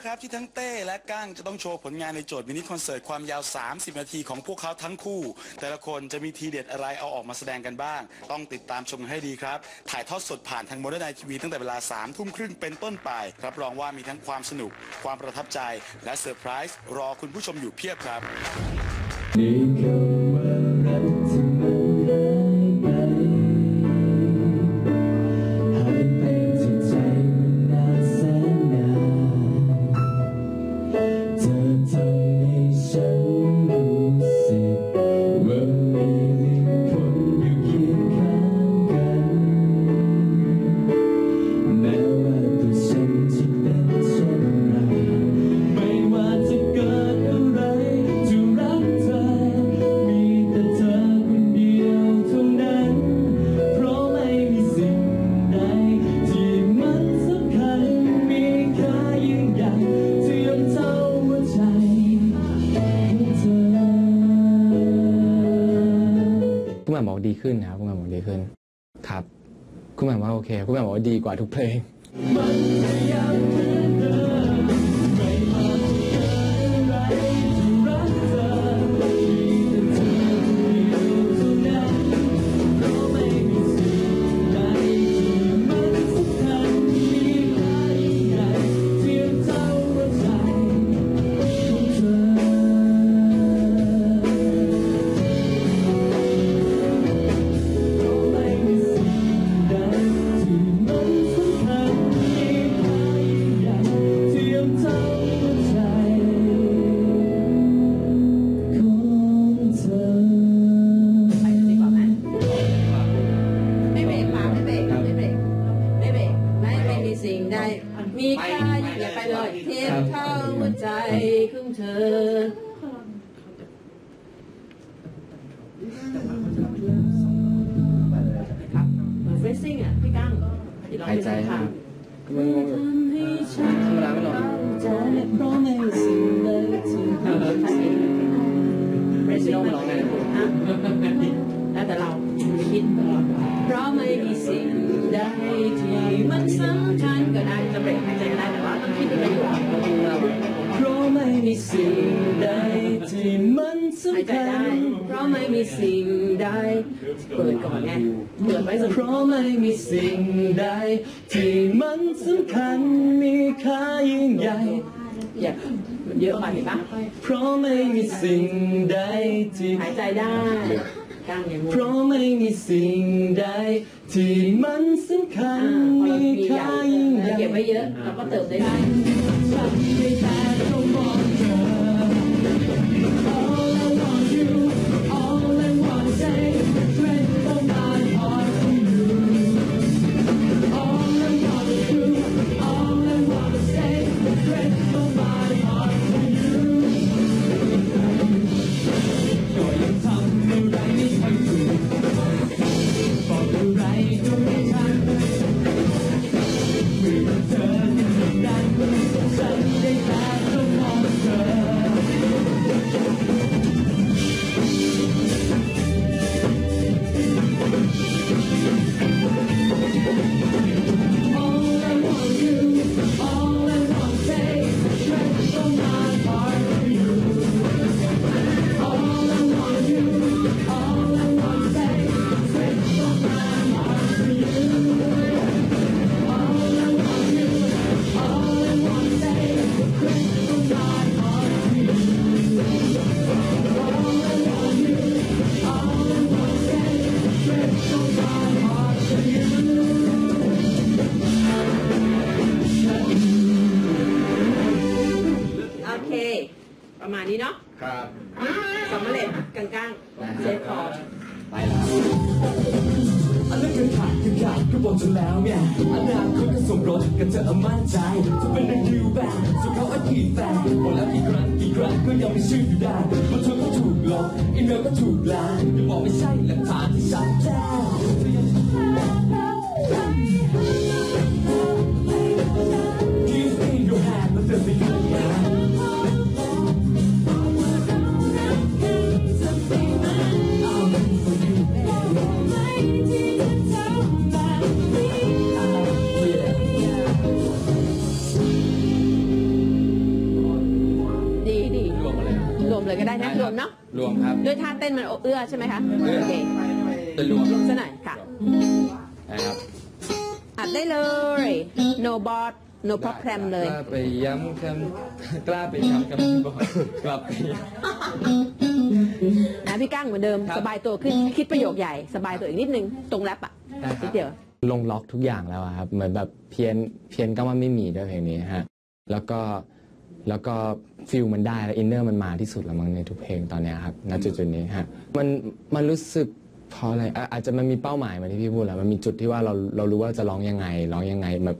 ละครับที่ทั้งเต้และก้างจะต้องโชว์ผลงานในโจทย์มินิคอนเสิร์ตความยาว 30 นาทีของพวกเขาทั้งคู่ แต่ละคนจะมีทีเด็ดอะไรเอาออกมาแสดงกันบ้าง ต้องติดตามชมให้ดีครับ ถ่ายทอดสดผ่านทางโมเดิร์นไอทีวีตั้งแต่เวลา3ทุ่มครึ่งเป็นต้นไป รับรองว่ามีทั้งความสนุก ความประทับใจและเซอร์ไพรส์รอคุณผู้ชมอยู่เพียบครับ บอกดีขึ้นนะครับคุณแหม่มบอกดีขึ้น ครับ คุณแหม่มว่าโอเค คุณแหม่มบอกว่าดีกว่าทุกเพลง เฟซซิ่งอะ พี่กั้งที่ร้องหายใจเพลงครัค่ะบมันงงทำให้ฉันธรรมดาไม่หรอกใจเพราะไม่มีสิ่งใดที่เฟซซิ่งมันร้องไงฮะแล้วแต่เราคิดเพราะไม่มีสิ่งใดที่มันสำคัญก็ได้จะเบรกหายใจก็ได้แต่ว่าต้องคิดในประโยคเราเพราะไม่มีสิ่งใดที่ มันหายสำใจคัได้ญเพราะไม่มีสิ่งใดเปิดก่อนไงเปิดไว้สุดเพราะไม่มีสิ่งใด ที่มันสำคัญมีค่ายิ่งใหญ่อย่าเยอะไปเห็นปะเพราะไม่มีสิ่งใดที่หายใจได้กล้างอย่างงูเพราะไม่มีสิ่งใด ที่มันสำคัญพอมีมีใหญ่ค่ายิ่งใหญ่เก็บไว้เยอะแล้วก็เติมได้ได้ อกจนแล้วไงอนาคตก็สมรสกันเธอมั่นใจจะเป็นนักดิวแบนส่วนเขาอดีตแฟนบอกแล้วกี่ครั้งกี่ครั้งก็ยังไม่เชื่ออยู่ได้บางเธอก็ถูกหลอกอีเมลก็ถูกลาอ อื้อใช่ไหมคะเอื้อโอเคจะรวมรวมซะหน่อยค่ะนะครับอัดได้เลย no bot no problem เลยกล้าไปย้ำคำกล้าไปย้ำคำบอกกลับไปนะพี่ก้างเหมือนเดิมครับสบายตัวขึ้นคิดประโยคใหญ่ สบายตัวอีกนิดนึง ตรงแรปอะได้ครับนิดเดียวลงล็อกทุกอย่างแล้วอะครับ เหมือนแบบเพี้ยนเพี้ยนก็ว่าไม่มีด้วยเพลงนี้ฮะแล้วก็ แล้วก็ฟิลมันได้แล้วอินเนอร์มันมาที่สุดแล้วมั้งในทุกเพลงตอนเนี้ยครับณจุดจุดๆนี้ฮะมันมันรู้สึกเพราะอะไรอะอาจจะมันมีเป้าหมายเหมาที่พี่พูดแหละมันมีจุดที่ว่าเราเรารู้ว่าจะร้องยังไงร้องยังไงแบบ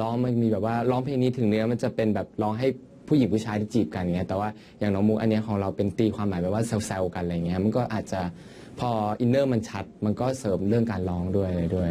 ร้องมันมีแบบว่าร้องเพลงนี้ถึงเนื้อมันจะเป็นแบบร้องให้ผู้หญิงผู้ชายที่จีบกันอย่างเงี้ยแต่ว่าอย่างน้องมุกอันเนี้ยของเราเป็นตีความหมายแบบว่าแซวๆกันอะไรเงี้ยมันก็อาจจะพออินเนอร์มันชัด มันก็เสริมเรื่องการร้องด้วยอะไรด้วย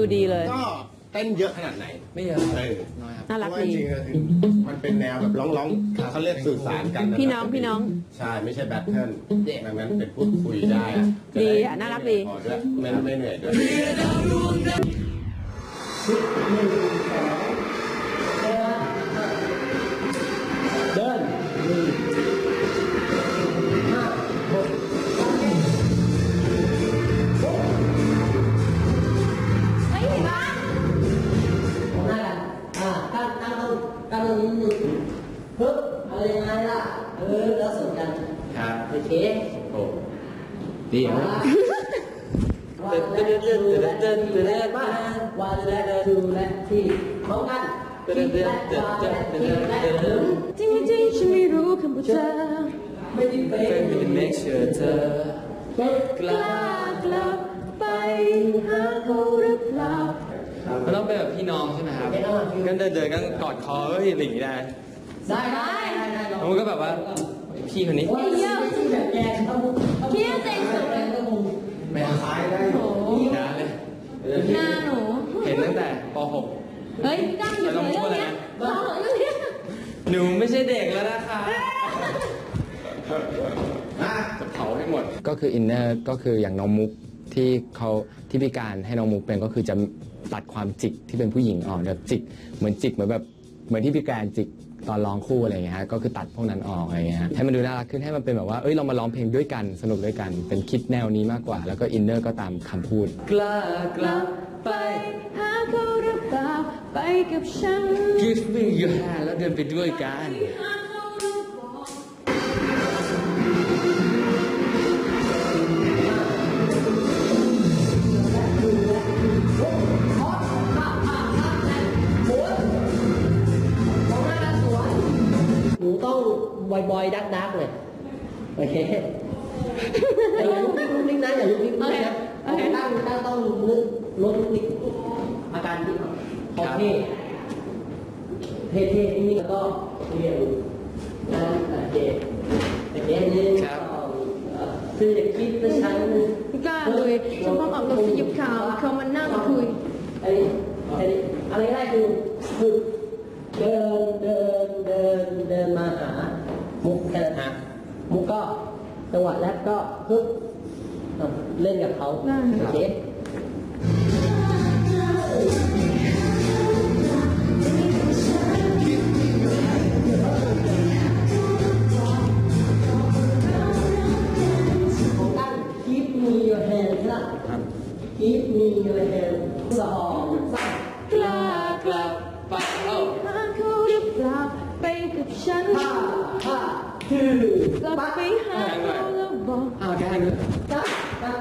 ดูดีเลย ก็เต้นเยอะขนาดไหนไม่เยอะเออน้อยครับน่าเพรักราะว่าดี จริงๆอะคือมันเป็นแนวแบบร้องๆเขาเรียกสื่อสารกันพี่น้องพี่น้องใช่ไม่ใช่แบทเทิลดังนั้นเป็นพูดคุยได้อะดีอะน่ารักดี พอด้วยไม่ไม่เหนื่อยด้วยนั่ ว่าและทูและที่พร้อมกันที่และว่าและที่และถึงจริงๆฉันไม่รู้คำพูดเธอไม่ได้เป็เป็นนเป็น make sure เธอกล้ากลับไปหาเขาหรือเปล่ามันต้องเป็นแบบพี่น้องใช่ไหมครับกันเดินเดินกันกอดคอเฮ้ยอะไรอย่างงี้ได้ได้ได้ได้แล้วมันก็แบบว่าพี่คนนี้โอ้ยเยอะที่แบบแกต้องคิดเต็งสุดเลยต้องมุมไม่เอาอย่าเลยหน้าหนู ตั้งแต่ปเฮ้ยก้างอยู่ในเรื่องเนี้ยบ้าเรื่องเนี้ย .6 หนูไม่ใช่เด็กแล้วนะคะจะเผาให้หมด ก็คืออินเนอร์ก็คืออย่างน้องมุกที่เขาที่พิการให้น้องมุกเป็นก็คือจะตัดความจิกที่เป็นผู้หญิงออกแบบจิกเหมือนจิกเหมือนแบบเหมือนที่พิการจิกตอนร้องคู่อะไรอย่างเงี้ยฮะก็คือตัดพวกนั้นออกอะไรอย่างเงี้ยฮะให้มันดูน่ารักขึ้นให้มันเป็นแบบว่าเอ้ยเรามาร้องเพลงด้วยกันสนุกด้วยกัน เป็นคิดแนวนี้มากกว่า แล้วก็อินเนอร์ก็ตามคำพูด กล้ากลับไปหา เขาหรือเปล่าไปกับฉัน Give me your hand แล้วเดินไปด้วยกันหนูต้องบอยๆดักดักเลยโอเคแต่อย่าลุกลิกนะอย่าลุกลิกนะโอเคตั้งตั้งต้องนึก ลดลิกอาการที่พอเท่เท่เท่นี่แล้วก็เรียนนะโอเคโอเคหนึ่งครับสองเอ่อคืออย่าคิดนะฉันพี่ก้าเลยฉันพร้อมออกรถสยิบข่าวเขามานั่งคุยอ้ไอ้อะไรก็ได้คือคือเดินเดินเดินเดินมาหามุกแค่นั้นฮะมุกก็จังหวะแรปก็ฮึบเล่นกับเขาโอเค คือกลับปั๊บไปหาเขาบอกอ้าวได้เลยจับจับ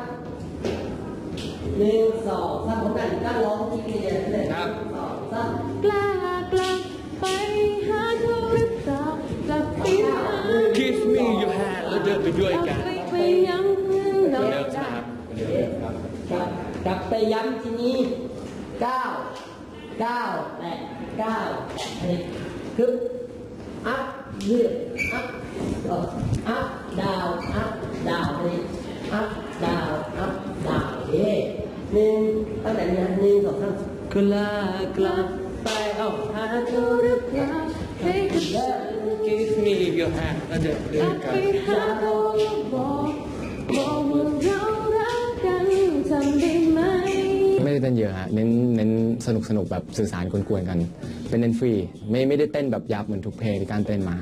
หนึ่งสองสามผมกันตั้งร้องที่นี่เลยหนึ่งสองสามกล้ากลับไปหาเขาหรือเปล่ากลับไปหา Kiss me your hand แล้วเดินไปด้วยกลักับนไปไปยังเราได้กลับกลับไปย้ำทีนี้เก้าเก้าแปดเก้าแปดอันนี้คืออัพ เลือกอัพเอออัพดาวอัพดาวอันนี้อัพดาวอัพดาวเอ๊ะหนึ่งตั้งแต่นี้หนึ่งสองสามกลากลับไปเอ้าหาเขาหรือเปล่าให้กับฉัน Kiss me your hand แล้วเดินไปกด้วลัยบกัไปน ได้เต้นเยอะฮะเน้นเน้นสนุกสนุกแบบสื่อสารกวนๆกัน เป็นเน้นฟรีไม่ไม่ได้เต้นแบบยับเหมือนทุกเพลงที่การเต้นมา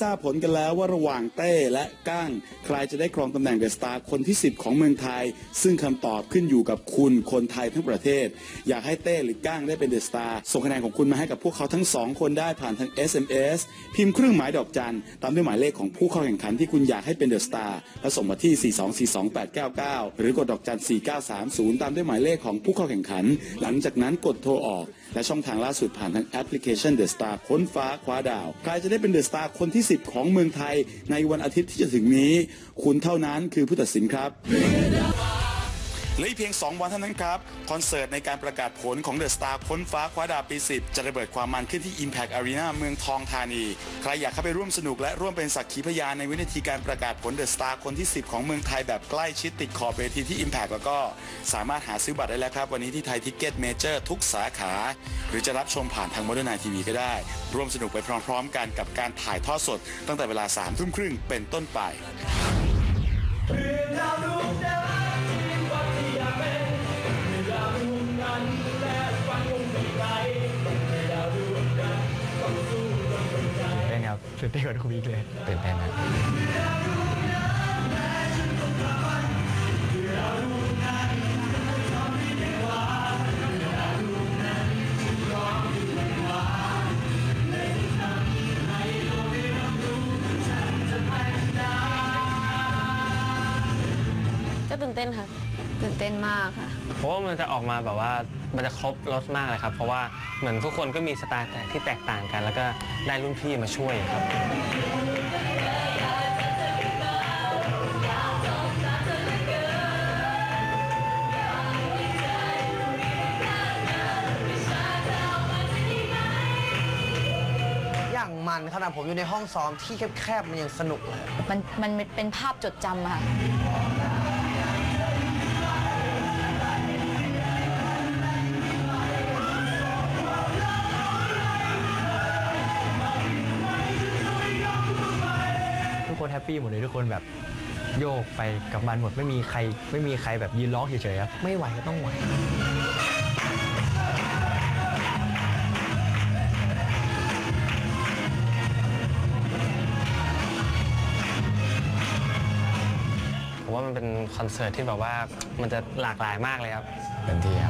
ทราบผลกันแล้วว่าระหว่างเต้และก้างใครจะได้ครองตำแหน่งเดอะสตาร์คนที่ 10 ของเมืองไทย ซึ่งคำตอบขึ้นอยู่กับคุณคนไทยทั้งประเทศ อยากให้เต้หรือก้างได้เป็นเดอะสตาร์ส่งคะแนนของคุณมาให้กับพวกเขาทั้งสองคนได้ผ่านทาง SMS พิมพ์เครื่องหมายดอกจันตามด้วยหมายเลขของผู้เข้าแข่งขันที่คุณอยากให้เป็นเดอะสตาร์แล้วส่งมาที่ 4242899 หรือกดดอกจัน 4930 ตามด้วยหมายเลขของผู้เข้าแข่งขัน หลังจากนั้นกดโทรออก และช่องทางล่าสุดผ่านทางแอปพลิเคชันเดอะสตาร์ค้นฟ้าคว้าดาว ใครจะได้เป็นเดอะสตาร์คนที่ 10 ของเมืองไทยในวันอาทิตย์ที่จะถึงนี้ คุณเท่านั้นคือผู้ตัดสินครับ เหลืออีกเพียง 2 วันเท่านั้นครับ คอนเสิร์ตในการประกาศผลของเดอะสตาร์ค้นฟ้าคว้าดาวปี 10 จะระเบิดความมันขึ้นที่ Impact Arena เมืองทองธานี ใครอยากเข้าไปร่วมสนุกและร่วมเป็นสักขีพยานในวินาทีการประกาศผลเดอะสตาร์คนที่ 10 ของเมืองไทยแบบใกล้ชิดติดขอบเวทีที่ Impact แล้วก็สามารถหาซื้อบัตรได้แล้วครับ วันนี้ที่ไทยทิกเก็ตเมเจอร์ทุกสาขา หรือจะรับชมผ่านทาง Modern Night TV ก็ได้ ร่วมสนุกไปพร้อมๆ กันกับการถ่ายทอดสด ตั้งแต่เวลา3ทุ่มครึ่งเป็นต้นไป ต้นครับตื่นเต้นกว่าทุกวีคเลย ตื่นเต้นนะก็ตื่นเต้นค่ะตื่นเต้น มากค่ะ เพราะว่ามันจะออกมาแบบว่ามันจะครบรสมากเลยครับ เพราะว่าเหมือนทุกคนก็มีสไตล์แต่ที่แตกต่างกัน แล้วก็ได้รุ่นพี่มาช่วยครับอย่างมันขนาดผมอยู่ในห้องซ้อมที่แคบๆมันยังสนุกเลย มันมันเป็นภาพจดจำอะค่ะ ทุกคนแฮปปี้หมดเลยทุกคนแบบโยกไปกับมันหมดไม่มีใครไม่มีใครแบบยืนร้องเฉยๆครับไม่ไหวก็ต้องไหวผมว่ามันเป็นคอนเสิร์ตที่แบบว่ามันจะหลากหลายมากเลยครับเต็มที่ครับ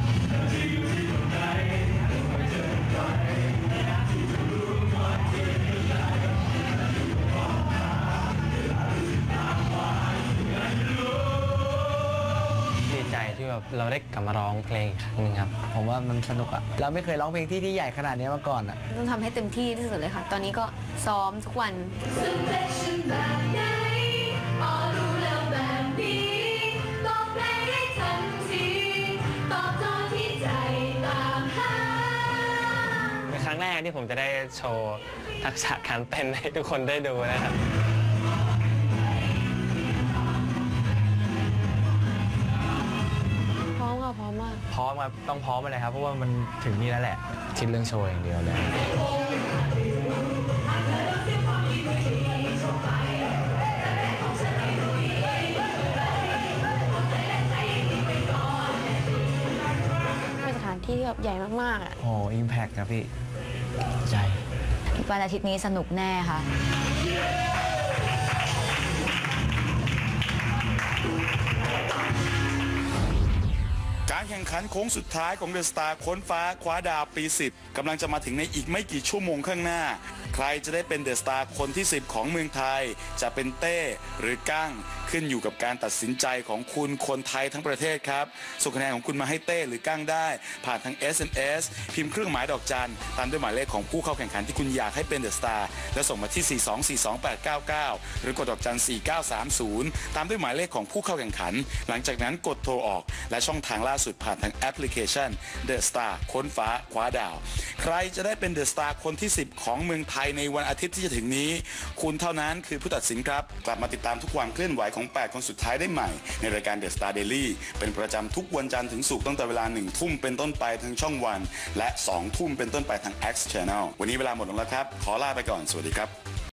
เราได้กลับมาร้องเพลงอีกครั้งหนึงครับ ผมว่ามันสนุกอะเราไม่เคยร้องเพลงที่ที่ใหญ่ขนาดนี้มาก่อนอะต้องทำให้เต็มที่ที่สุดเลยค่ะ ตอนนี้ก็ซ้อมทุกวัน เป็นครั้งแรกที่ผมจะได้โชว์ทักษะการเต้นให้ทุกคนได้ดูนะครับ ร้อมครับต้องพร้อมอะไรครับ เพราะว่ามันถึงนี่แล้วแหละคิดเรื่องโชว์อย่างเดียวเลยเป็นสถานที่ที่แบบใหญ่มากๆอะโอ้อิมแพคครับพี่ใจวันอาทิตย์นี้สนุกแน่ค่ะ การแข่งขันโค้งสุดท้ายของเดอะสตาร์ค้นฟ้าคว้าดาวปี 10กำลังจะมาถึงในอีกไม่กี่ชั่วโมงข้างหน้า ใครจะได้เป็นเดอะสตาร์คนที่ 10 ของเมืองไทย จะเป็นเต้หรือก้างขึ้นอยู่กับการตัดสินใจของคุณคนไทยทั้งประเทศครับส่งคะแนนของคุณมาให้เต้หรือก้างได้ ผ่านทาง SMS พิมพ์เครื่องหมายดอกจันตามด้วยหมายเลขของผู้เข้าแข่งขันที่คุณอยากให้เป็นเดอะสตาร์และส่งมาที่ 4242899 หรือกดดอกจัน 4930 ตามด้วยหมายเลขของผู้เข้าแข่งขัน หลังจากนั้นกดโทรออก และช่องทางล่าสุดผ่านทางแอปพลิเคชัน The Star ค้นฟ้าคว้าดาว ใครจะได้เป็น The Star คนที่ 10 ของเมืองไทยยในวันอาทิตย์ที่จะถึงนี้ คุณเท่านั้นคือผู้ตัดสินครับ กลับมาติดตามทุกความเคลื่อนไหวของ 8 คนสุดท้ายได้ใหม่ ในรายการ The Star Daily เป็นประจำทุกวันจันทร์ถึงศุกร์ตั้งแต่เวลา1ทุ่มเป็นต้นไปทางช่องวัน และ 2 ทุ่มเป็นต้นไปทาง X Channel วันนี้เวลาหมดลงแล้วครับ ขอลาไปก่อน สวัสดีครับ